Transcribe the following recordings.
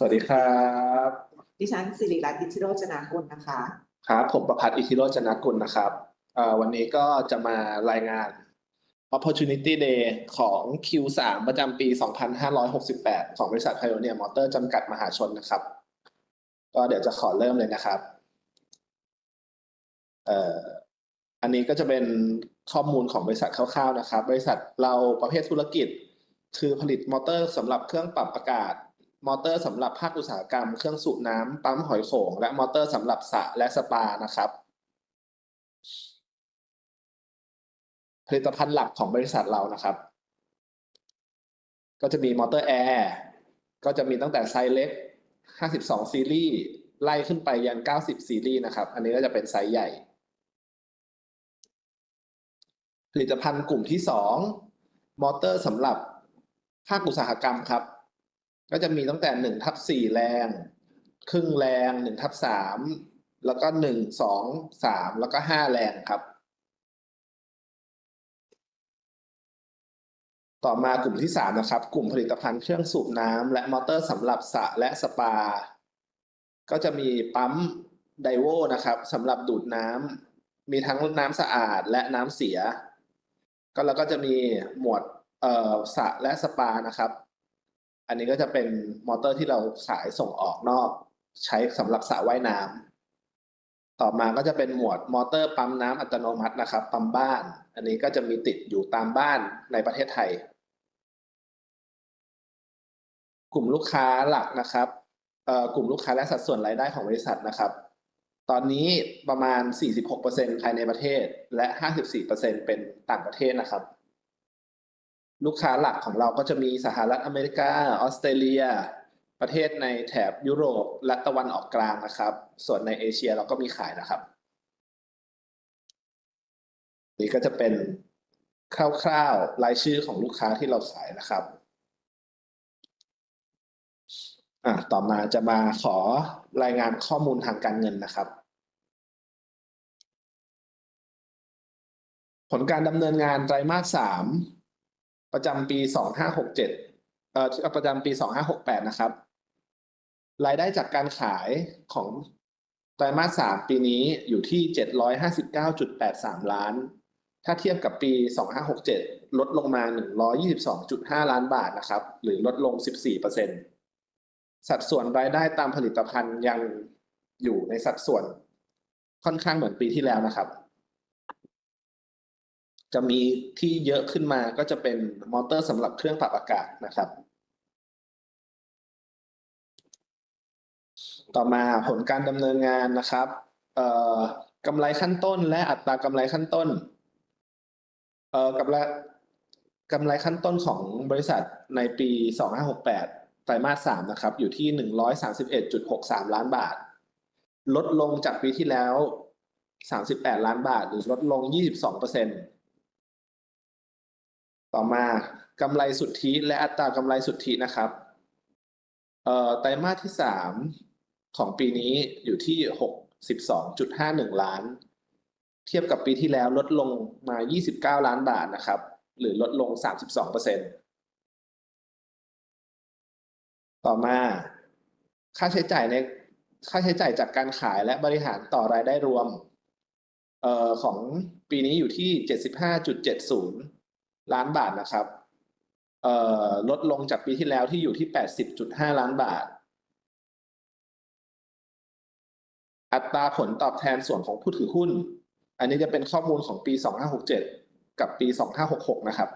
สวัสดีครับ ดิฉันสิริรัตน์อิทธิโรจนากุลนะคะ ครับ ผมประพัฒน์อิทธิโรจนกุลนะครับเอ่อวันนี้ก็จะมารายงาน Opportunity Day ของ Q3 ประจำปี 2568 ของบริษัท Pioneer Motor จำกัดมหาชนนะครับ ก็เดี๋ยวจะขอเริ่มเลยนะครับเอ่ออันนี้ก็จะเป็นข้อมูลของบริษัทคร่าวๆนะครับ บริษัทเราประเภทธุรกิจ คือผลิตมอเตอร์สำหรับเครื่องปรับอากาศ มอเตอร์สำหรับภาคอุตสาหกรรม เครื่องสูบน้ำปั๊มหอยโข่งและมอเตอร์สำหรับสระและสปานะครับ ผลิตภัณฑ์หลักของบริษัทเรานะครับ ก็จะมีมอเตอร์แอร์ก็จะมีตั้งแต่ไซส์เล็ก 52 ซีรีส์ ไล่ขึ้นไปยัน 90 ซีรีส์นะครับ อันนี้ก็จะเป็นไซส์ใหญ่ ผลิตภัณฑ์กลุ่มที่สองมอเตอร์สำหรับภาคอุตสาหกรรมครับ ก็จะมีตั้งแต่หนึ่งทับสี่แรง ครึ่งแรงหนึ่งทับสามแล้วก็หนึ่งสองสามแล้วก็ห้าแรงครับ ต่อมากลุ่มที่สามนะครับ กลุ่มผลิตภัณฑ์เครื่องสูบน้ำและมอเตอร์สำหรับสระและสปา ก็จะมีปั๊มไดโวนะครับสำหรับดูดน้ำมีทั้งน้ำสะอาดและน้ำเสีย ก็แล้วก็จะมีหมวดสระและสปานะครับ อันนี้ก็จะเป็นมอเตอร์ที่เราขายส่งออกนอก ใช้สำหรับสระว่ายน้ำต่อมาก็จะเป็นหมวดมอเตอร์ปั๊มน้ำอัตโนมัตินะครับปั๊มบ้าน อันนี้ก็จะมีติดอยู่ตามบ้านในประเทศไทย กลุ่มลูกค้าหลักนะครับกลุ่มลูกค้าและสัดส่วนรายได้ของบริษัทนะครับ ตอนนี้ประมาณ 46%ภายในประเทศและ 54%เป็นต่างประเทศนะครับ ลูกค้าหลักของเราก็จะมีสหรัฐอเมริกา ออสเตรเลีย ประเทศในแถบยุโรปและตะวันออกกลางนะครับ ส่วนในเอเชียเราก็มีขายนะครับ นี่ก็จะเป็นคร่าวๆรายชื่อของลูกค้าที่เราขายนะครับอะต่อมาจะมาขอรายงานข้อมูลทางการเงินนะครับ ผลการดำเนินงานไตรมาสสาม ประจำปีสองห้าหกเจ็ดเอ่อประจำปีสองห้าหกแปดนะครับ รายได้จากการขายของไตรมาสสามปีนี้อยู่ที่เจ็ดร้อยห้าสิบเก้าจุดแปดสามล้าน ถ้าเทียบกับปีสองห้าหกเจ็ดลดลงมาหนึ่งร้อยี่สิบสองจุดห้าล้านบาทนะครับ หรือลดลงสิบสี่เปอร์เซ็นต์สัดส่วนรายได้ตามผลิตภัณฑ์ยังอยู่ในสัดส่วนค่อนข้างเหมือนปีที่แล้วนะครับ จะมีที่เยอะขึ้นมาก็จะเป็นมอเตอร์สำหรับเครื่องปรับอากาศนะครับ ต่อมาผลการดำเนินงานนะครับกำไรขั้นต้นและอัตรากำไรขั้นต้นกำไรกำไรขั้นต้นของบริษัทในปี 2568 ไตรมาสสามนะครับ อยู่ที่ 131.63 ล้านบาท ลดลงจากปีที่แล้ว 38 ล้านบาท หรือลดลง 22เปอร์เซ็น ต่อมากำไรสุทธิและอัตรากำไรสุทธินะครับไตรมาสที่ 3 ของปีนี้อยู่ที่ 62.51 ล้าน เทียบกับปีที่แล้วลดลงมา 29 ล้านบาทนะครับ หรือลดลง 32%ต่อมา ค่าใช้จ่ายในค่าใช้จ่ายจากการขายและบริหารต่อรายได้รวมออของปีนี้อยู่ที่ 75.70 ล้านบาทนะครับลดลงจากปีที่แล้วที่อยู่ที่ 80.5 ล้านบาท อัตราผลตอบแทนส่วนของผู้ถือหุ้น อันนี้จะเป็นข้อมูลของปี 2567 กับปี 2566 นะครับ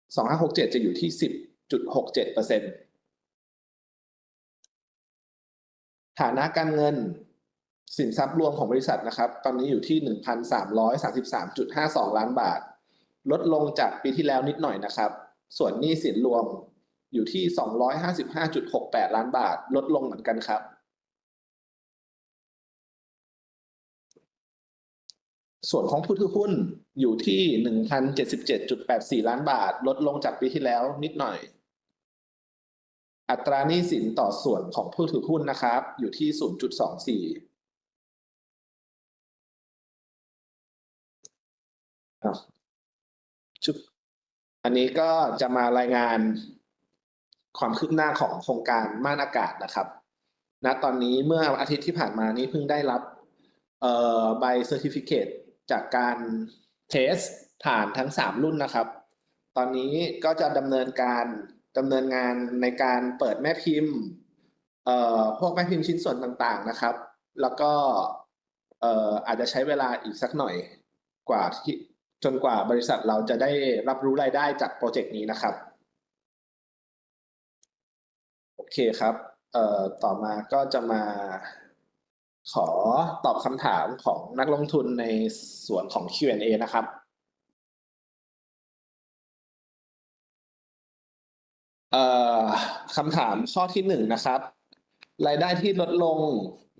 2567 จะอยู่ที่ 10.67เปอร์เซ็นต์ฐานะการเงินสินทรัพย์รวมของบริษัทนะครับ ตอนนี้อยู่ที่ 1,333.52 ล้านบาท ลดลงจากปีที่แล้วนิดหน่อยนะครับ ส่วนหนี้สินรวมอยู่ที่ 255.68 ล้านบาท ลดลงเหมือนกันครับ ส่วนของผู้ถือหุ้นอยู่ที่ 1,077.84 ล้านบาท ลดลงจากปีที่แล้วนิดหน่อย อัตราหนี้สินต่อส่วนของผู้ถือหุ้นนะครับ อยู่ที่ 0.24 อันนี้ก็จะมารายงานความคืบหน้าของโครงการม่านอากาศนะครับณตอนนี้เมื่ออาทิตย์ที่ผ่านมานี้เพิ่งได้รับใบเซอร์ติฟิเคตจากการเทสผ่านทั้งสามรุ่นนะครับ ตอนนี้ก็จะดำเนินการดำเนินงานในการเปิดแม่พิมพ์พวกแม่พิมพ์ชิ้นส่วนต่างๆนะครับ แล้วก็อาจจะใช้เวลาอีกสักหน่อยกว่าที่ จนกว่าบริษัทเราจะได้รับรู้รายได้จากโปรเจกต์นี้นะครับ โอเคครับเอ่อต่อมาก็จะมาขอตอบคำถามของนักลงทุนในส่วนของ Q&A นะครับเอ่อคำถามข้อที่หนึ่งนะครับ รายได้ที่ลดลง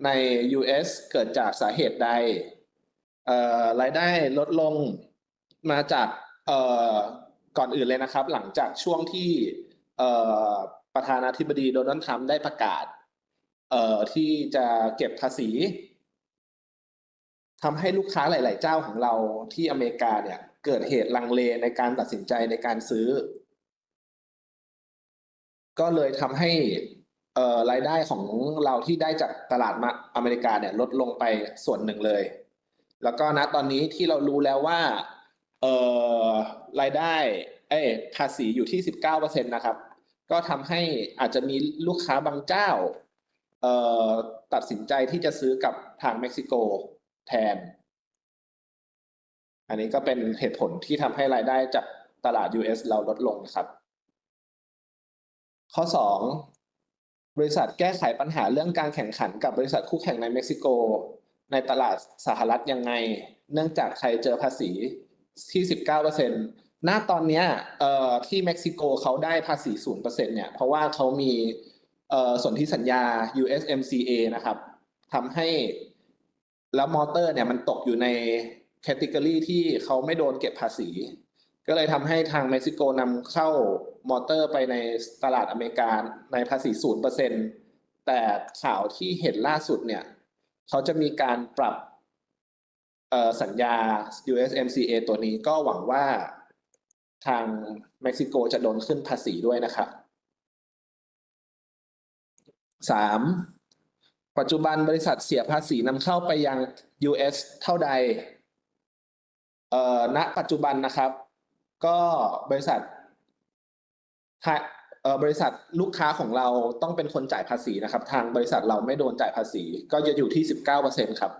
ใน US เกิดจากสาเหตุใดเอ่อรายได้ลดลง มาจากเอ่อก่อนอื่นเลยนะครับ หลังจากช่วงที่เอ่อประธานาธิบดีโดนัลด์ทรัมป์ได้ประกาศเอ่อที่จะเก็บภาษีทำให้ลูกค้าหลาย ๆ เจ้าของเราที่อเมริกาเนี่ย เกิดเหตุลังเลในการตัดสินใจในการซื้อ ก็เลยทำให้เอ่อรายได้ของเราที่ได้จากตลาดมาอเมริกาเนี่ยลดลงไปส่วนหนึ่งเลย แล้วก็ณตอนนี้ที่เรารู้แล้วว่า เอ่อรายได้เอ้ภาษีอยู่ที่สิบเก้าเปอร์เซ็นต์นะครับ ก็ทำให้อาจจะมีลูกค้าบางเจ้าเอ่อตัดสินใจที่จะซื้อกับทางเม็กซิโกแทน อันนี้ก็เป็นเหตุผลที่ทำให้รายได้จากตลาด US เราลดลงนะครับ ข้อสองบริษัทแก้ไขปัญหาเรื่องการแข่งขันกับบริษัทคู่แข่งในเม็กซิโก ในตลาดสหรัฐยังไง เนื่องจากไทยเจอภาษี ที่19%ณตอนเนี้ยเอ่อที่เม็กซิโกเขาได้ภาษี0%เปอร์เซ็นเนี่ยเพราะว่าเขามีเอ่อสนธิสัญญา USMCA นะครับทำให้แล้วมอเตอร์เนี่ยมันตกอยู่ในแคตตากรีที่เขาไม่โดนเก็บภาษี ก็เลยทำให้ทางเม็กซิโกนำเข้ามอเตอร์ไปในตลาดอเมริกาในภาษีศูนย์เปอร์เซ็นแต่ข่าวที่เห็นล่าสุดเนี่ยเขาจะมีการปรับ สัญญา USMCA ตัวนี้ก็หวังว่าทางเม็กซิโกจะโดนขึ้นภาษีด้วยนะครับสามปัจจุบันบริษัทเสียภาษีนำเข้าไปยัง US เท่าใดเอ่อณปัจจุบันนะครับ ก็บริษัทเอ่อบริษัทลูกค้าของเราต้องเป็นคนจ่ายภาษีนะครับ ทางบริษัทเราไม่โดนจ่ายภาษี ก็จะอยู่ที่สิบเก้าเปอร์เซ็นครับ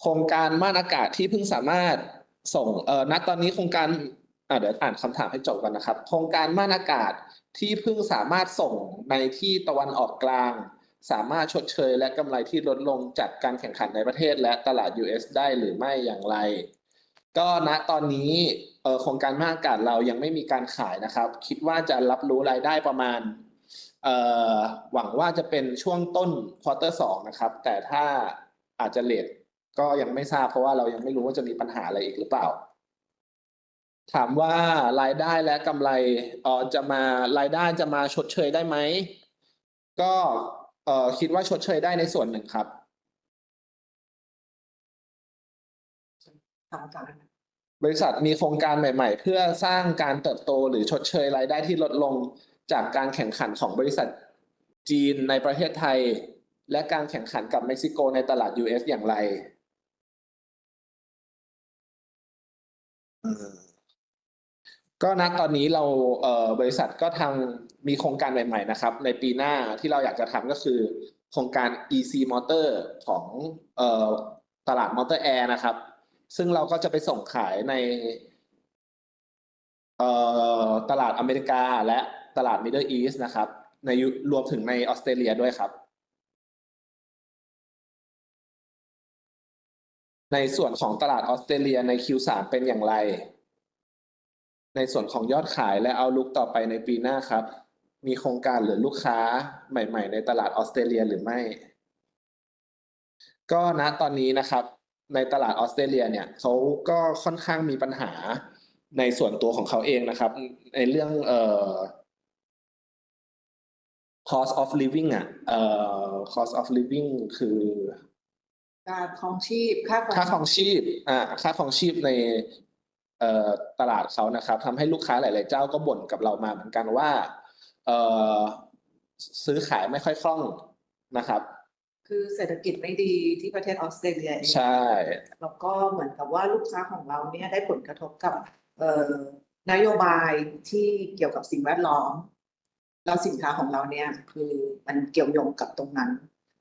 โครงการม่านอากาศที่เพิ่งสามารถส่งเอ่อณตอนนี้โครงการอ่าเดี๋ยวอ่านคำถามให้จบก่อนนะครับ โครงการม่านอากาศที่เพิ่งสามารถส่งในที่ตะวันออกกลาง สามารถชดเชย และกำไรที่ลดลงจากการแข่งขันในประเทศ และตลาด US ได้หรือไม่อย่างไร ก็ณตอนนี้โครงการม่านอากาศเรายังไม่มีการขายนะครับ คิดว่าจะรับรู้รายได้ประมาณหวังว่าจะเป็นช่วงต้นควอเตอร์สองนะครับ แต่ถ้าอาจจะเลท ก็ยังไม่ทราบเพราะว่าเรายังไม่รู้ว่าจะมีปัญหาอะไรอีกหรือเปล่า ถามว่ารายได้และกำไรเออจะมารายได้จะมาชดเชยได้ไหมก็เอ่อคิดว่าชดเชยได้ในส่วนหนึ่งครับบริษัทมีโครงการใหม่ ๆ เพื่อสร้างการเติบโตหรือชดเชยรายได้ที่ลดลงจากการแข่งขันของบริษัทจีนในประเทศไทย และการแข่งขันกับเม็กซิโกในตลาด US อย่างไร ก็ณตอนนี้เราเอ่อบริษัทก็ทำมีโครงการใหม่ ๆ นะครับ ในปีหน้าที่เราอยากจะทำก็คือ โครงการ EC Motor ของเอ่อตลาดมอเตอร์แอร์นะครับ ซึ่งเราก็จะไปส่งขายในเอ่อตลาดอเมริกาและตลาด Middle East นะครับ ในยุรวมถึงในออสเตรเลียด้วยครับ ในส่วนของตลาดออสเตรเลียใน Q3 เป็นอย่างไร ในส่วนของยอดขายและเอาลุกต่อไปในปีหน้าครับ มีโครงการหรือลูกค้าใหม่ ๆ ในตลาดออสเตรเลียหรือไม่ ก็ณตอนนี้นะครับ ในตลาดออสเตรเลียเนี่ยเขาก็ค่อนข้างมีปัญหาในส่วนตัวของเขาเองนะครับ ในเรื่องเอ่อ cost of living อะเอ่อ cost of living คือ การครองชีพค่าค่าครองชีพอ่าค่าครองชีพในเอ่อตลาดเขานะครับทำให้ลูกค้าหลาย ๆ เจ้าก็บ่นกับเรามาเหมือนกันว่าเอ่อซื้อขายไม่ค่อยคล่องนะครับ คือเศรษฐกิจไม่ดีที่ประเทศออสเตรเลียเองใช่ แล้วก็เหมือนกับว่าลูกค้าของเราเนี่ยได้ผลกระทบกับเอ่อนโยบายที่เกี่ยวกับสิ่งแวดล้อม แล้วสินค้าของเราเนี่ย คือมันเกี่ยวโยงกับตรงนั้น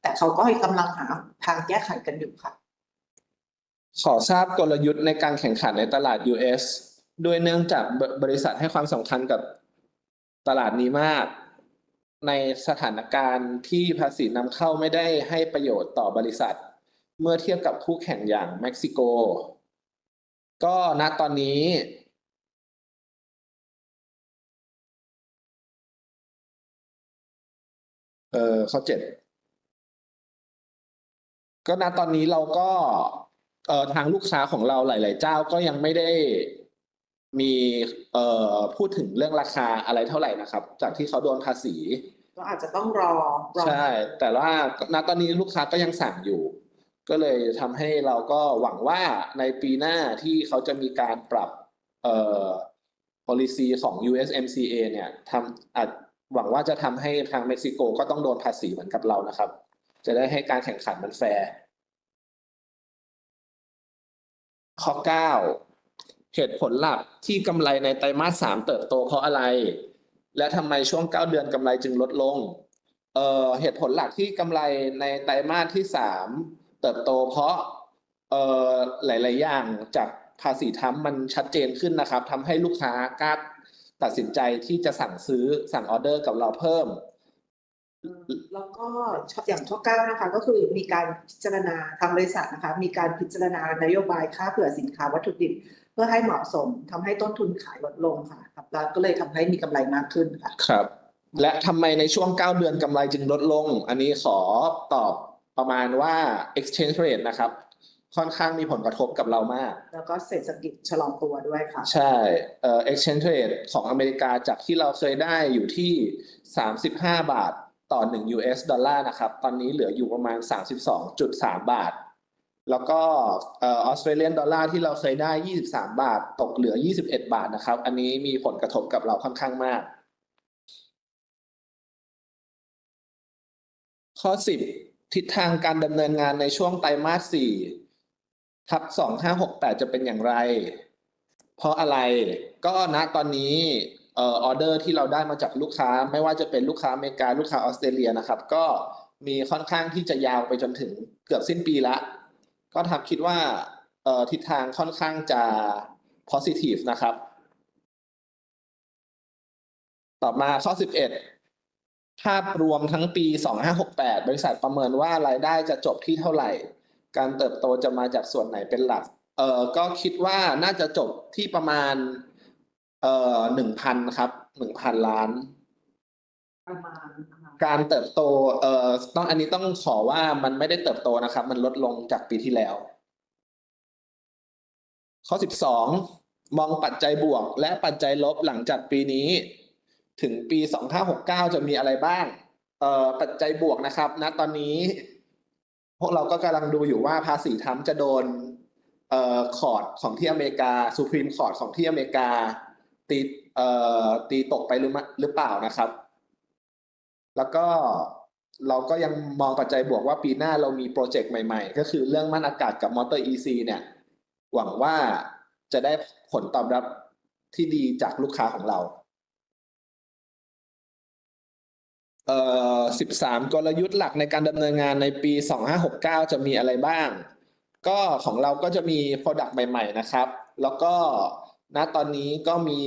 แต่เขาก็กำลังหาทางแก้ไขกันอยู่ค่ะ ขอทราบกลยุทธ์ในการแข่งขันในตลาด US ด้วยเนื่องจากบบริษัทให้ความสำคัญกับตลาดนี้มาก ในสถานการณ์ที่ภาษีนำเข้าไม่ได้ให้ประโยชน์ต่อบริษัท เมื่อเทียบกับคู่แข่งอย่างเม็กซิโก ก็ณตอนนี้เออข้อเจ็ด ก็ณตอนนี้เราก็เอ่อทางลูกค้าของเราหลาย ๆ เจ้าก็ยังไม่ได้มีเอ่อพูดถึงเรื่องราคาอะไรเท่าไหร่นะครับ จากที่เขาโดนภาษีก็อาจจะต้องรอรอใช่ แต่ว่าณตอนนี้ลูกค้าก็ยังสั่งอยู่ ก็เลยทำให้เราก็หวังว่าในปีหน้าที่เขาจะมีการปรับเอ่อ policy ของ USMCA เนี่ยทำอาจหวังว่าจะทำให้ทางเม็กซิโกก็ต้องโดนภาษีเหมือนกับเรานะครับ จะได้ให้การแข่งขันมันแฟร์ข้อ 9 เหตุผลหลักที่กำไรในไตรมาส3เติบโตเพราะอะไร และทำไมช่วง 9 เดือนกำไรจึงลดลงเอ่อเหตุผลหลักที่กำไรในไตรมาสที่ 3 เติบโตเพราะเอ่อหลาย ๆ อย่างจากภาษีทั้มมันชัดเจนขึ้นนะครับทำให้ลูกค้ากล้าตัดสินใจที่จะสั่งซื้อสั่งออเดอร์กับเราเพิ่ม แล้วก็อย่างข้อเก้านะคะก็คือมีการพิจารณาทางบริษัทนะคะ มีการพิจารณานโยบายค่าเผื่อสินค้าวัตถุดิบ เพื่อให้เหมาะสมทำให้ต้นทุนขายลดลงค่ะครับแล้วก็เลยทำให้มีกำไรมากขึ้นค่ะครับ และทำไมในช่วง 9 เดือนกำไรจึงลดลง อันนี้ขอตอบประมาณว่า exchange rate นะครับ ค่อนข้างมีผลกระทบกับเรามาก แล้วก็เศรษฐกิจชะลอตัวด้วยค่ะ ใช่เอ่อ exchange rate ของอเมริกาจากที่เราเคยได้อยู่ที่ 35 บาท ต่อ 1 US ดอลลาร์นะครับ ตอนนี้เหลืออยู่ประมาณ 32.3 บาท แล้วก็ออสเตรเลียนดอลลาร์ที่เราเคยได้ 23 บาท ตกเหลือ 21 บาทนะครับ อันนี้มีผลกระทบกับเราค่อนข้างมาก ข้อ 10 ทิศทางการดำเนินงานในช่วงไตรมาส4ทับ2568 จะเป็นอย่างไร เพราะอะไรก็ณตอนนี้ ออเดอร์ที่เราได้มาจากลูกค้า ไม่ว่าจะเป็นลูกค้าอเมริกาลูกค้าออสเตรเลียนะครับ ก็มีค่อนข้างที่จะยาวไปจนถึงเกือบสิ้นปีละ ก็ทำคิดว่าเออทิศทางค่อนข้างจะ positive นะครับ ต่อมาข้อ 11 ภาพรวมทั้งปี 2568 บริษัทประเมินว่ารายได้จะจบที่เท่าไหร่ การเติบโตจะมาจากส่วนไหนเป็นหลัก เออก็คิดว่าน่าจะจบที่ประมาณ เอ่อ1,000ครับ1,000ล้าน ประมาณนะคะการเติบโตเอ่อต้องอันนี้ต้องขอว่ามันไม่ได้เติบโตนะครับ มันลดลงจากปีที่แล้ว ข้อ12มองปัจจัยบวก และปัจจัยลบหลังจากปีนี้ ถึงปี2569จะมีอะไรบ้างเอ่อปัจจัยบวกนะครับณตอนนี้ พวกเราก็กำลังดูอยู่ว่าภาษีทรัมป์จะโดนเอ่อคอร์ดของที่อเมริกาสุพรีมคอร์ดของที่อเมริกา ตีเอ่อตีตกไปหรือไม่หรือเปล่านะครับ แล้วก็เราก็ยังมองปัจจัยบวกว่าปีหน้าเรามีโปรเจกต์ใหม่ๆ ก็คือเรื่องมั่นอากาศกับมอเตอร์ EC เนี่ย หวังว่าจะได้ผลตอบรับที่ดีจากลูกค้าของเราเอ่อ13 กลยุทธ์หลักในการดำเนินงานในปี 2569 จะมีอะไรบ้าง ก็ของเราก็จะมี Product ใหม่ ๆ นะครับ แล้วก็ ณตอนนี้ก็มี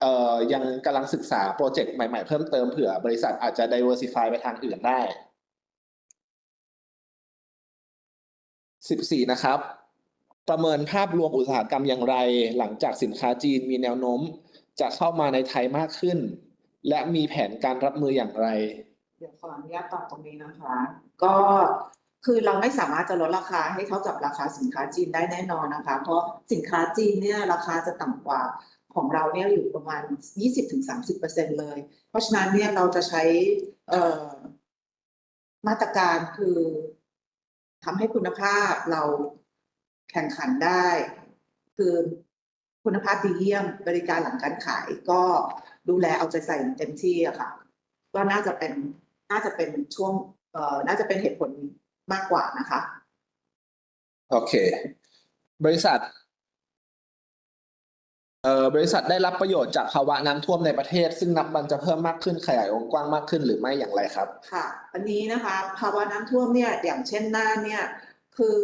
เอ่อยังกำลังศึกษาโปรเจกต์ใหม่ๆเพิ่มเติมเผื่อบริษัทอาจจะ diversify ไปทางอื่นได้ 14 นะครับ ประเมินภาพรวมอุตสาหกรรมอย่างไร หลังจากสินค้าจีนมีแนวโน้ม จะเข้ามาในไทยมากขึ้น และมีแผนการรับมืออย่างไร เดี๋ยวขออนุญาตตอบตรงนี้นะคะ ก็ คือเราไม่สามารถจะลดราคาให้เท่ากับราคาสินค้าจีนได้แน่นอนนะคะ เพราะสินค้าจีนเนี่ยราคาจะต่ำกว่าของเราเนี่ยอยู่ประมาณ 20-30%เลย เพราะฉะนั้นเนี่ยเราจะใช้มาตรการคือทำให้คุณภาพเราแข่งขันได้ คือคุณภาพดีเยี่ยมบริการหลังการขายก็ดูแลเอาใจใส่เต็มที่อะค่ะ ก็น่าจะเป็นน่าจะเป็นช่วงเอ่อน่าจะเป็นเหตุผล มากกว่านะคะ โอเค บริษัทเอ่อบริษัทได้รับประโยชน์จากภาวะน้ำท่วมในประเทศ ซึ่งนับวันจะเพิ่มมากขึ้นขยายวงกว้างมากขึ้นหรือไม่อย่างไรครับ ค่ะ อันนี้นะคะภาวะน้ำท่วมเนี่ยอย่างเช่นน่านเนี่ยคือ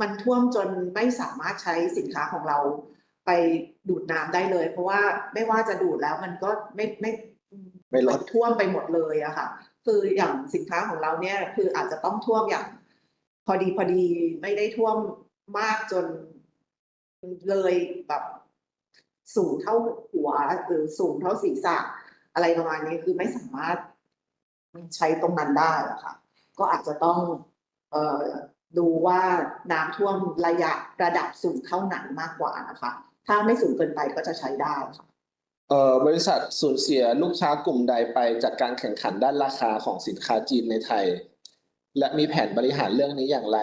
มันท่วมจนไม่สามารถใช้สินค้าของเราไปดูดน้ำได้เลย เพราะว่าไม่ว่าจะดูดแล้วมันก็ไม่ไม่ไม่ลดนท่วมไปหมดเลยอะค่ะ คืออย่างสินค้าของเราเนี่ยคืออาจจะต้องท่วมอย่าง พอดีพอดีไม่ได้ท่วมมากจนเลยแบบสูงเท่าหัวหรือสูงเท่าศีรษะอะไรประมาณนี้คือไม่สามารถใช้ตรงนั้นได้ะค่ะ ก็อาจจะต้องเอ่อดูว่าน้ำท่วมระยะระดับสูงเท่าไหนมากกว่านะคะ ถ้าไม่สูงเกินไปก็จะใช้ได้ค่ะเอ่อบริษัทสูญเสียลูกค้ากลุ่มใดไปจากการแข่งขันด้านราคาของสินค้าจีนในไทย และมีแผนบริหารเรื่องนี้อย่างไร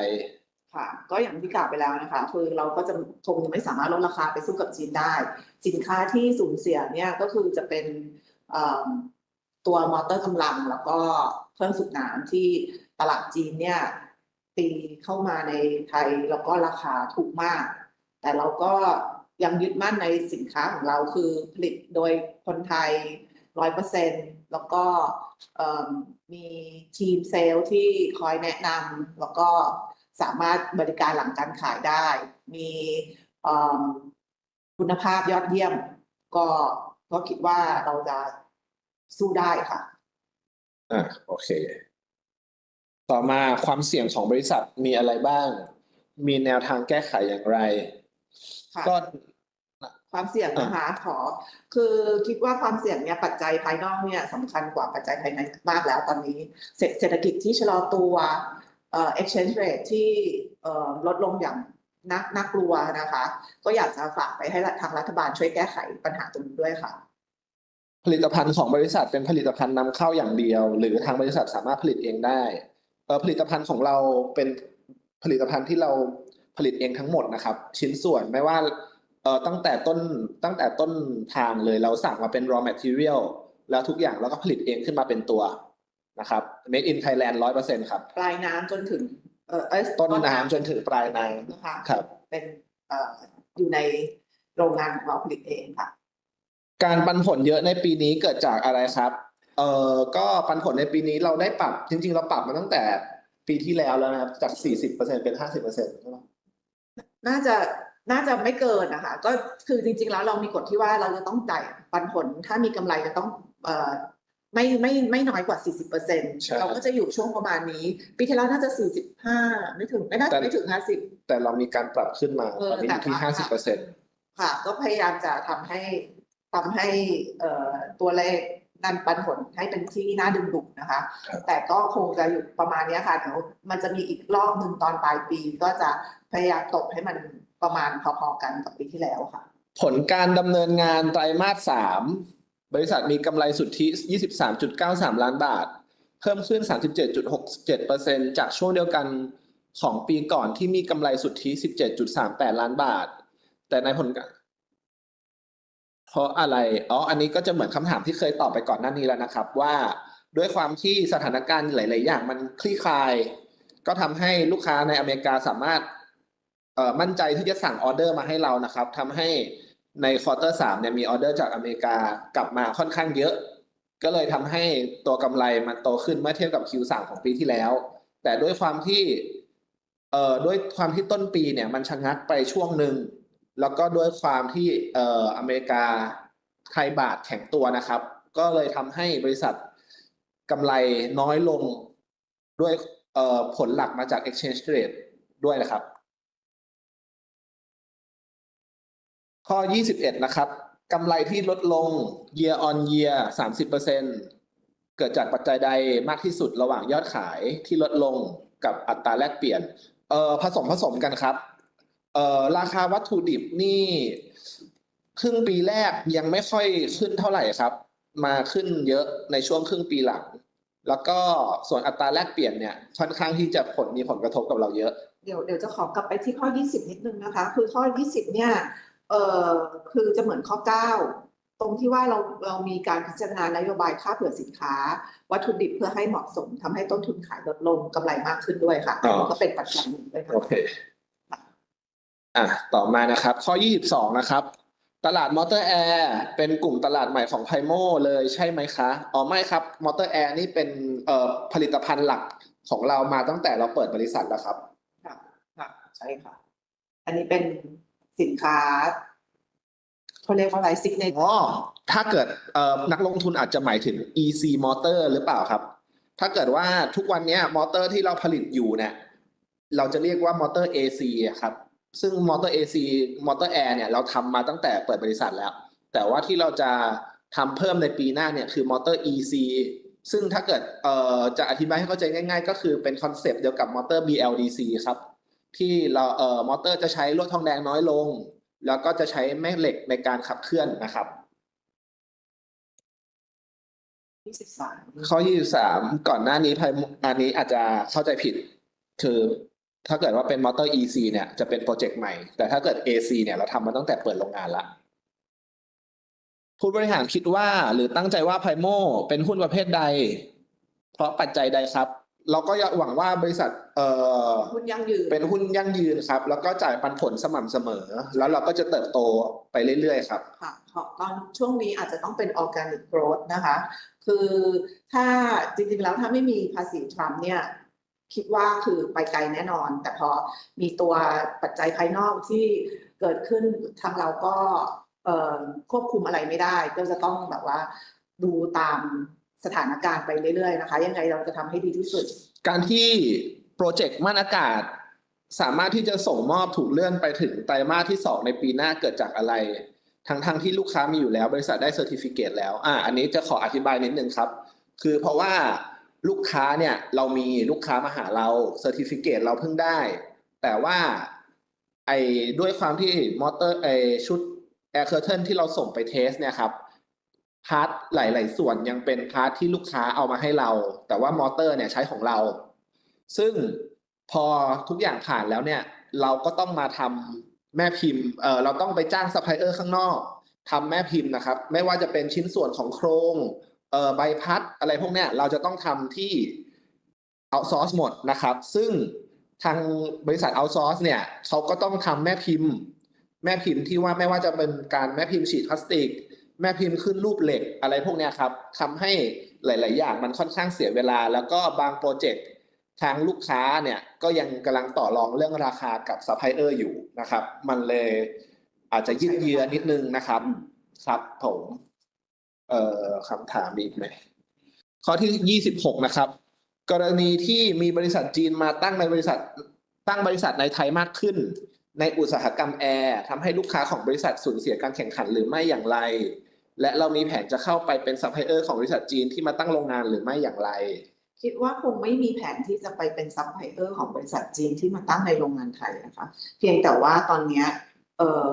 ค่ะ ก็อย่างที่กล่าวไปแล้วนะคะ คือเราก็จะคงไม่สามารถลดราคาไปสู้กับจีนได้ สินค้าที่สูญเสียเนี่ยก็คือจะเป็นตัวมอเตอร์กำลัง แล้วก็เครื่องสูบน้ำที่ตลาดจีนเนี่ยตีเข้ามาในไทยแล้วก็ราคาถูกมาก แต่เราก็ยังยึดมั่นในสินค้าของเราคือผลิตโดยคนไทยร้อยเปอร์เซ็นแล้วก็ มมีทีมเซลล์ที่คอยแนะนำแล้วก็สามารถบริการหลังการขายได้ มีเอิ่มคุณภาพยอดเยี่ยม ก็ก็คิดว่าเราจะสู้ได้ค่ะอ่าโอเค ต่อมาความเสี่ยงของบริษัทมีอะไรบ้าง มีแนวทางแก้ไขอย่างไรค่ะก็ ความเสี่ยงนะคะ ขอ คือคิดว่าความเสี่ยงเนี่ยปัจจัยภายนอกเนี่ยสำคัญกว่าปัจจัยภายในมากแล้วตอนนี้เศรษเศรษฐกิจที่ชะลอตัวเอ่อ exchange rate ที่เอ่อลดลงอย่างน่าน่ากลัวนะคะ ก็อยากจะฝากไปให้ทางรัฐบาลช่วยแก้ไขปัญหาตรงนี้ด้วยค่ะ ผลิตภัณฑ์ของบริษัทเป็นผลิตภัณฑ์นำเข้าอย่างเดียว หรือทางบริษัทสามารถผลิตเองได้เอ่อผลิตภัณฑ์ของเราเป็นผลิตภัณฑ์ที่เราผลิตเองทั้งหมดนะครับ ชิ้นส่วนไม่ว่า เอ่อตั้งแต่ต้นตั้งแต่ต้นทางเลยเราสั่งมาเป็น raw material แล้วทุกอย่างเราก็ผลิตเองขึ้นมาเป็นตัวนะครับ made in Thailand ร้อยเปอร์เซ็นต์ครับ ปลายน้ำจนถึงเอ่อเอ้ยต้นน้ำจนถึงปลายน้นะคะำครับ เป็นเอ่ออยู่ในโรงงานของเราผลิตเองค่ะ การปันผลเยอะในปีนี้เกิดจากอะไรครับ เอ่อ ก็ปันผลในปีนี้เราได้ปรับ จริง ๆ เราปรับมาตั้งแต่ปีที่แล้วแล้วนะครับ จาก 40%เป็น 50%ใช่ไหมน่าจะ น่าจะไม่เกินนะคะ ก็คือจริง ๆ แล้วเรามีกฎที่ว่าเราจะต้องจ่ายปันผล ถ้ามีกำไรจะต้องเอ่อไม่ไม่ไม่น้อยกว่า 40เปอร์เซ็นต์ใช่เราก็จะอยู่ช่วงประมาณนี้ ปีที่แล้วน่าจะ 45 ไม่ถึงไม่น่าแต่จะไม่ถึง 50 แต่เรามีการปรับขึ้นมาเอตออนนี้อยู่ที่แต่ว่า50%ค่ะ ก็พยายามจะทำให้ทำให้เอ่อตัวเลขนันปันผลให้เป็นที่น่าดึงดูดนะคะครับแต่ก็คงจะอยู่ประมาณเนี้ยค่ะเดี๋ยวมันจะมีอีกรอบหนึ่งตอนปลายปีก็จะพยายามตกให้มัน ประมาณพอๆกันกับปีที่แล้วค่ะ ผลการดำเนินงานไตรมาสสามบริษัทมีกำไรสุทธิ 23.93 ล้านบาท เพิ่มขึ้น 37.67%จากช่วงเดียวกันของปีก่อนที่มีกำไรสุทธิ 17.38 ล้านบาท แต่ในผลการเพราะอะไร อ๋อ อันนี้ก็จะเหมือนคำถามที่เคยตอบไปก่อนหน้านี้แล้วนะครับ ว่าด้วยความที่สถานการณ์หลาย ๆ อย่างมันคลี่คลาย ก็ทำให้ลูกค้าในอเมริกาสามารถ มั่นใจที่จะสั่งออเดอร์มาให้เรานะครับทำให้ในควอเตอร์สามเนี่ยมีออเดอร์จากอเมริกากลับมาค่อนข้างเยอะ ก็เลยทำให้ตัวกำไรมันโตขึ้นเมื่อเทียบกับ Q3 ของปีที่แล้ว แต่ด้วยความที่เอ่อด้วยความที่ต้นปีเนี่ยมันชะงักไปช่วงหนึ่งแล้วก็ด้วยความที่เอ่ออเมริกาไทยบาทแข็งตัวนะครับ ก็เลยทำให้บริษัทกำไรน้อยลงด้วยเอ่อผลหลักมาจาก exchange rate ด้วยนะครับ ข้อ 21 นะครับกำไรที่ลดลง year on year 30%เกิดจากปัจจัยใดมากที่สุดระหว่างยอดขายที่ลดลงกับอัตราแลกเปลี่ยนเอ่อผสมผสมกันครับเอ่อราคาวัตถุดิบนี่ครึ่งปีแรกยังไม่ค่อยขึ้นเท่าไหร่ครับ มาขึ้นเยอะในช่วงครึ่งปีหลัง แล้วก็ส่วนอัตราแลกเปลี่ยนเนี่ยค่อนข้างที่จะผลมีผลกระทบกับเราเยอะ เดี๋ยวเดี๋ยวจะขอกลับไปที่ข้อ 20 นิดนึงนะคะ คือข้อ 20 เนี่ย เอ่อคือจะเหมือนข้อเก้าตรงที่ว่าเราเรามีการพิจารณานโยบายค่าเผื่อสินค้า วัตถุดิบเพื่อให้เหมาะสมทำให้ต้นทุนขายลดลงกำไรมากขึ้นด้วยค่ะอ๋ออันนี้ก็เป็นปัจจัยหนึ่งด้วยค่ะโอเคอะต่อมานะครับ ข้อ 22 นะครับ ตลาดมอเตอร์แอร์เป็นกลุ่มตลาดใหม่ของไพโมเลยใช่ไหมคะอ๋อไม่ครับมอเตอร์แอร์นี่เป็นเอ่อผลิตภัณฑ์หลักของเรามาตั้งแต่เราเปิดบริษัทแล้วครับค่ะค่ะใช่ค่ะ อันนี้เป็น สินค้าเขาเรียกว่าอะไรซิกเนอ๋อถ้าเกิดเอ่อนักลงทุนอาจจะหมายถึง EC Motor หรือเปล่าครับ ถ้าเกิดว่าทุกวันนี้มอเตอร์ที่เราผลิตอยู่เนี่ยเราจะเรียกว่ามอเตอร์ AC ครับ ซึ่งมอเตอร์ AC มอเตอร์แอร์เนี่ยเราทำมาตั้งแต่เปิดบริษัทแล้ว แต่ว่าที่เราจะทำเพิ่มในปีหน้าเนี่ยคือมอเตอร์ EC ซึ่งถ้าเกิดเอ่อจะอธิบายให้เข้าใจง่าย ๆ ก็คือเป็นคอนเซปต์เดียวกับมอเตอร์ BLDC ครับ ที่เราเอ่อมอเตอร์จะใช้ลวดทองแดงน้อยลง แล้วก็จะใช้แม่เหล็กในการขับเคลื่อนนะครับที่สิบสามข้อ 23 ก่อนหน้านี้ภายอันนี้อาจจะเข้าใจผิด คือถ้าเกิดว่าเป็นมอเตอร์ EC เนี่ยจะเป็นโปรเจกต์ใหม่ แต่ถ้าเกิด AC เนี่ยเราทำมาตั้งแต่เปิดโรงงานละผู้บริหารคิดว่าหรือตั้งใจว่าไพโมเป็นหุ้นประเภทใด เพราะปัจจัยใดครับ เราก็หวังว่าบริษัทเอ่อหุ้นยั่งยืนเป็นหุ้นยั่งยืนครับ แล้วก็จ่ายปันผลสม่ำเสมอ แล้วเราก็จะเติบโตไปเรื่อยๆครับค่ะเพราะตอนช่วงนี้อาจจะต้องเป็น organic growth นะคะ คือถ้าจริงๆแล้วถ้าไม่มีภาษีทรัมป์เนี่ยคิดว่าคือไปไกลแน่นอน แต่พอมีตัวปัจจัยภายนอกที่เกิดขึ้นทางเราก็เอ่อควบคุมอะไรไม่ได้ ก็จะต้องแบบว่าดูตาม สถานการณ์ไปเรื่อยๆนะคะ ยังไงเราจะทำให้ดีที่สุด การที่โปรเจกต์ม่านอากาศ สามารถที่จะส่งมอบถูกเลื่อนไปถึงไตรมาสที่สองในปีหน้าเกิดจากอะไร ทั้งๆที่ลูกค้ามีอยู่แล้วบริษัทได้เซอร์ติฟิเคตแล้วอ่าอันนี้จะขออธิบายนิดนึงครับ คือเพราะว่าลูกค้าเนี่ยเรามีลูกค้ามาหาเราเซอร์ติฟิเคตเราเพิ่งได้ แต่ว่าไอ้ด้วยความที่มอเตอร์ไอ้ชุด Air Curtain ที่เราส่งไปเทสเนี่ยครับ พาร์ทหลาย ๆ ส่วนยังเป็นพาร์ทที่ลูกค้าเอามาให้เรา แต่ว่ามอเตอร์เนี่ยใช้ของเรา ซึ่งพอทุกอย่างผ่านแล้วเนี่ย เราก็ต้องมาทำแม่พิมพ์เออเราต้องไปจ้างซัพพลายเออร์ข้างนอกทำแม่พิมพ์นะครับ ไม่ว่าจะเป็นชิ้นส่วนของโครงเอ่อใบพัดอะไรพวกเนี้ยเราจะต้องทำที่เอาซอร์สหมดนะครับ ซึ่งทางบริษัทเอาซอร์สเนี่ยเขาก็ต้องทำแม่พิมพ์ แม่พิมพ์ที่ว่าไม่ว่าจะเป็นการแม่พิมพ์ฉีดพลาสติก แม่พิมพ์ขึ้นรูปเหล็กอะไรพวกนี้ครับทำให้หลาย ๆ อย่างมันค่อนข้างเสียเวลา แล้วก็บางโปรเจกต์ทางลูกค้าเนี่ยก็ยังกำลังต่อรองเรื่องราคากับซัพพลายเออร์อยู่นะครับ มันเลยอาจจะยืดเยื้อนิดนึงนะครับ ครับผมเอ่อคำถามมีอีกไหมข้อที่ยี่สิบหกนะครับ กรณีที่มีบริษัทจีนมาตั้งในบริษัทตั้งบริษัทในไทยมากขึ้น ในอุตสาหกรรมแอร์ทำให้ลูกค้าของบริษัทสูญเสียการแข่งขันหรือไม่อย่างไร และเรามีแผนจะเข้าไปเป็นซัพพลายเออร์ของบริษัทจีนที่มาตั้งโรงงานหรือไม่อย่างไร คิดว่าคงไม่มีแผนที่จะไปเป็นซัพพลายเออร์ของบริษัทจีนที่มาตั้งในโรงงานไทยนะคะ เพียงแต่ว่าตอนนี้เอ่อ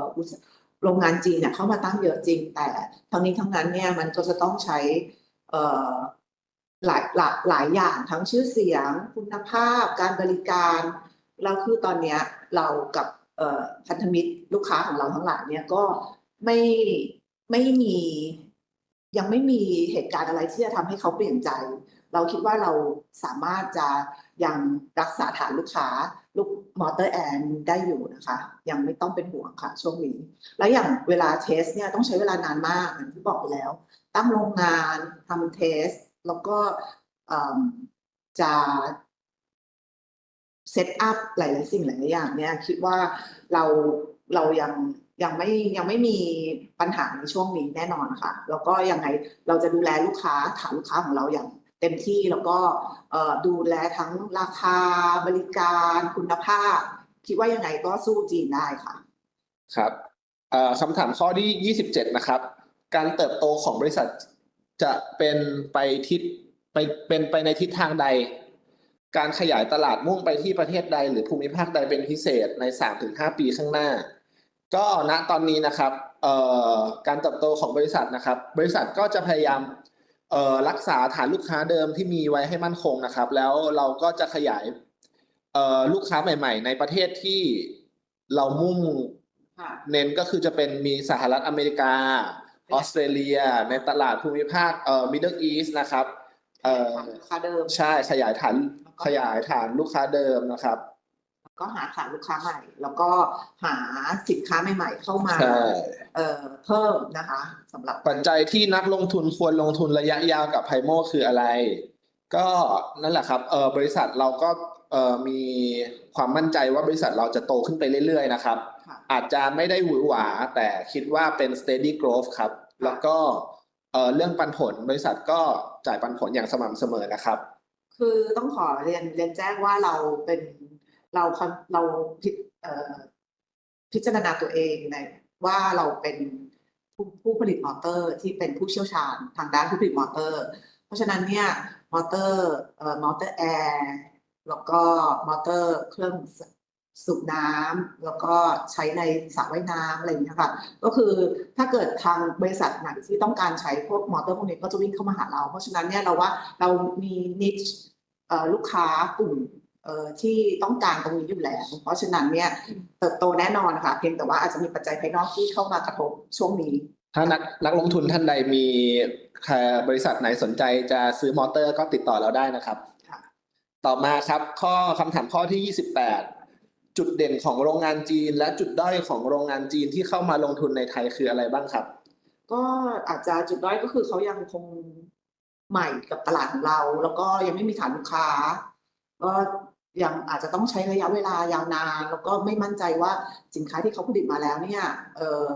โรงงานจีนเนี่ยเข้ามาตั้งเยอะจริง แต่ทั้งนี้ทั้งนั้นเนี่ยมันก็จะต้องใช้เอ่อหลายหลายหลายอย่างทั้งชื่อเสียง คุณภาพ การบริการแล้วคือตอนนี้เรากับพันธมิตรลูกค้าของเราทั้งหลายเนี่ยก็ไม่ ไม่มียังไม่มีเหตุการณ์อะไรที่จะทำให้เขาเปลี่ยนใจ เราคิดว่าเราสามารถจะยังรักษาฐานลูกค้าลูกมอเตอร์แอนได้อยู่นะคะ ยังไม่ต้องเป็นห่วงค่ะ ช่วงนี้ แล้วอย่างเวลาเทสเนี่ยต้องใช้เวลานานมากอย่างที่บอกไปแล้ว ตั้งโรงงานทำเทส แล้วก็จะเซตอัพหลายๆสิ่งหลายๆอย่างเนี่ยคิดว่าเราเรายัง ยังไม่ยังไม่มีปัญหาในช่วงนี้แน่นอนค่ะ แล้วก็ยังไงเราจะดูแลลูกค้าฐานลูกค้าของเราอย่างเต็มที่แล้วก็ดูแลทั้งราคาบริการคุณภาพ คิดว่ายังไงก็สู้จีนได้ค่ะ ครับคำถามข้อที่ 27 นะครับ การเติบโตของบริษัทจะเป็นไปทิศไปเป็นไปในทิศทางใด การขยายตลาดมุ่งไปที่ประเทศใด หรือภูมิภาคใดเป็นพิเศษใน 3-5 ปีข้างหน้า ก็ณตอนนี้นะครับเอ่อการเติบโตของบริษัทนะครับ บริษัทก็จะพยายามเอ่อรักษาฐานลูกค้าเดิมที่มีไว้ให้มั่นคงนะครับ แล้วเราก็จะขยายเอ่อลูกค้าใหม่ ๆ ในประเทศที่เรามุ่งค่ะเน้นก็คือจะเป็นมีสหรัฐอเมริกา ออสเตรเลีย ในตลาดภูมิภาคเอ่อ Middle East นะครับเอ่อราคาเดิมใช่ขยายฐานขยายฐานลูกค้าเดิมนะครับ ก็หาฐานลูกค้าใหม่ แล้วก็หาสินค้าใหม่ ๆ เข้ามาใช่เอ่อเพิ่มนะคะสำหรับปัจจัยที่นักลงทุนควรลงทุนระยะยาวกับไพโมคืออะไร ก็นั่นแหละครับเออบริษัทเราก็เออมีความมั่นใจว่าบริษัทเราจะโตขึ้นไปเรื่อยๆนะครับค่ะอาจจะไม่ได้หวือหวา แต่คิดว่าเป็น steady growth ครับ แล้วก็เออเรื่องปันผลบริษัทก็จ่ายปันผลอย่างสม่ำเสมอนะครับ คือต้องขอเรียนเรียนแจ้งว่าเราเป็น เราคอนเราพิพิจารณาตัวเองในว่าเราเป็นผู้ผู้ผลิตมอเตอร์ที่เป็นผู้เชี่ยวชาญทางด้านผู้ผลิตมอเตอร์ เพราะฉะนั้นเนี่ยมอเตอร์เอ่อมอเตอร์แอร์แล้วก็มอเตอร์เครื่องสูบน้ำแล้วก็ใช้ในสระว่ายน้ำอะไรอย่างเงี้ยค่ะก็คือถ้าเกิดทางบริษัทไหนที่ต้องการใช้พวกมอเตอร์พวกนี้ก็จะวิ่งเข้ามาหาเรา เพราะฉะนั้นเนี่ยเราว่าเรามีนิชลูกค้ากลุ่ม ที่ต้องการตรงนี้อยู่แล้ว เพราะฉะนั้นเนี่ยเติบโตแน่นอนค่ะเพียงแต่ว่าอาจจะมีปัจจัยภายนอกที่เข้ามากระทบช่วงนี้ ถ้านักนักลงทุนท่านใดมีใครบริษัทไหนสนใจจะซื้อมอเตอร์ก็ติดต่อเราได้นะครับค่ะต่อมาครับข้อคำถามข้อที่ 28 จุดเด่นของโรงงานจีน และจุดด้อยของโรงงานจีนที่เข้ามาลงทุนในไทยคืออะไรบ้างครับ ก็อาจจะจุดด้อยก็คือเขายังคงใหม่กับตลาดของเรา แล้วก็ยังไม่มีฐานลูกค้าก็ ยังอาจจะต้องใช้ระยะเวลายาวนาน แล้วก็ไม่มั่นใจว่าสินค้าที่เขาผลิตมาแล้วเนี่ย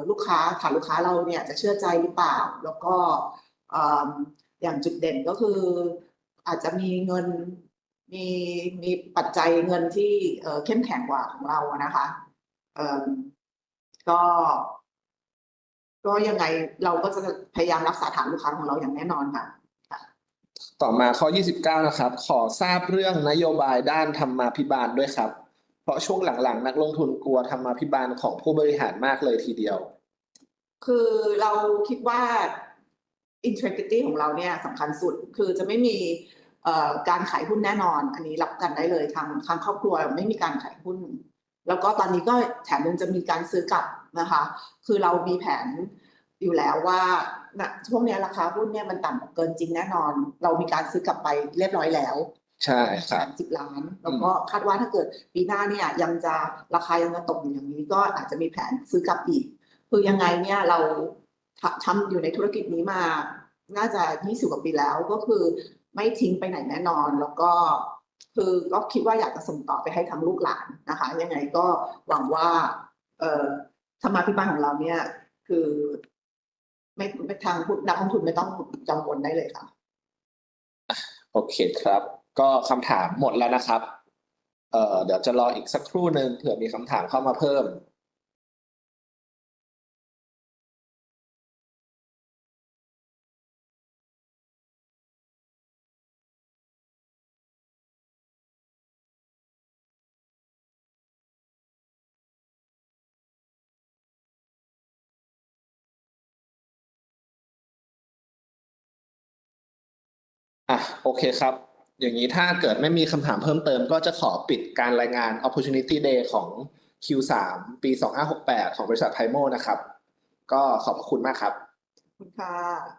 ลูกค้าฐานลูกค้าเราเนี่ยจะเชื่อใจหรือเปล่า แล้วก็เอ่อย่างจุดเด่นก็คืออาจจะมีเงินมีมีปัจจัยเงินที่เข้มแข็งกว่าของเรานะคะก็ ก็ยังไงเราก็จะพยายามรักษาฐานลูกค้าของเราอย่างแน่นอนค่ะ ต่อมาข้อ 29 นะครับ ขอทราบเรื่องนโยบายด้านธรรมาภิบาลด้วยครับ เพราะช่วงหลังๆ นักลงทุนกลัวธรรมาภิบาลของผู้บริหารมากเลยทีเดียว คือเราคิดว่า integrity ของเราเนี่ยสำคัญสุด คือจะไม่มีการขายหุ้นแน่นอน อันนี้รับกันได้เลยทางทางครอบครัวไม่มีการขายหุ้น แล้วก็ตอนนี้ก็แถมยังจะมีการซื้อกลับนะคะ คือเรามีแผนอยู่แล้วว่า ณช่วงเนี้ยราคาหุ้นเนี่ยมันต่ำเกินจริงแน่นอน เรามีการซื้อกลับไปเรียบร้อยแล้วใช่ครับสิบล้าน แล้วก็คาดว่าถ้าเกิดปีหน้าเนี่ยยังจะราคายังจะตกอยู่อย่างนี้ก็อาจจะมีแผนซื้อกลับอีก คือยังไงเนี่ยเราทำทำอยู่ในธุรกิจนี้มา น่าจะยี่สิบกว่าปีแล้วก็คือไม่ทิ้งไปไหนแน่นอน แล้วก็คือก็คิดว่าอยากจะส่งต่อไปให้ทางลูกหลานนะคะ ยังไงก็หวังว่า เอ่อธรรมาภิบาลของเราเนี่ย คือ ไม่ไม่ทางผู้นักลงทุนไม่ต้องกังวลได้เลยค่ะ โอเคครับ ก็คำถามหมดแล้วนะครับ เอ่อเดี๋ยวจะรออีกสักครู่หนึ่งเผื่อมีคำถามเข้ามาเพิ่ม อะโอเคครับ อย่างนี้ถ้าเกิดไม่มีคำถามเพิ่มเติม ก็จะขอปิดการรายงาน Opportunity Day ของ Q3 ปี 2568 ของบริษัทไพโมนะครับ ก็ขอบคุณมากครับ ขอบคุณค่ะ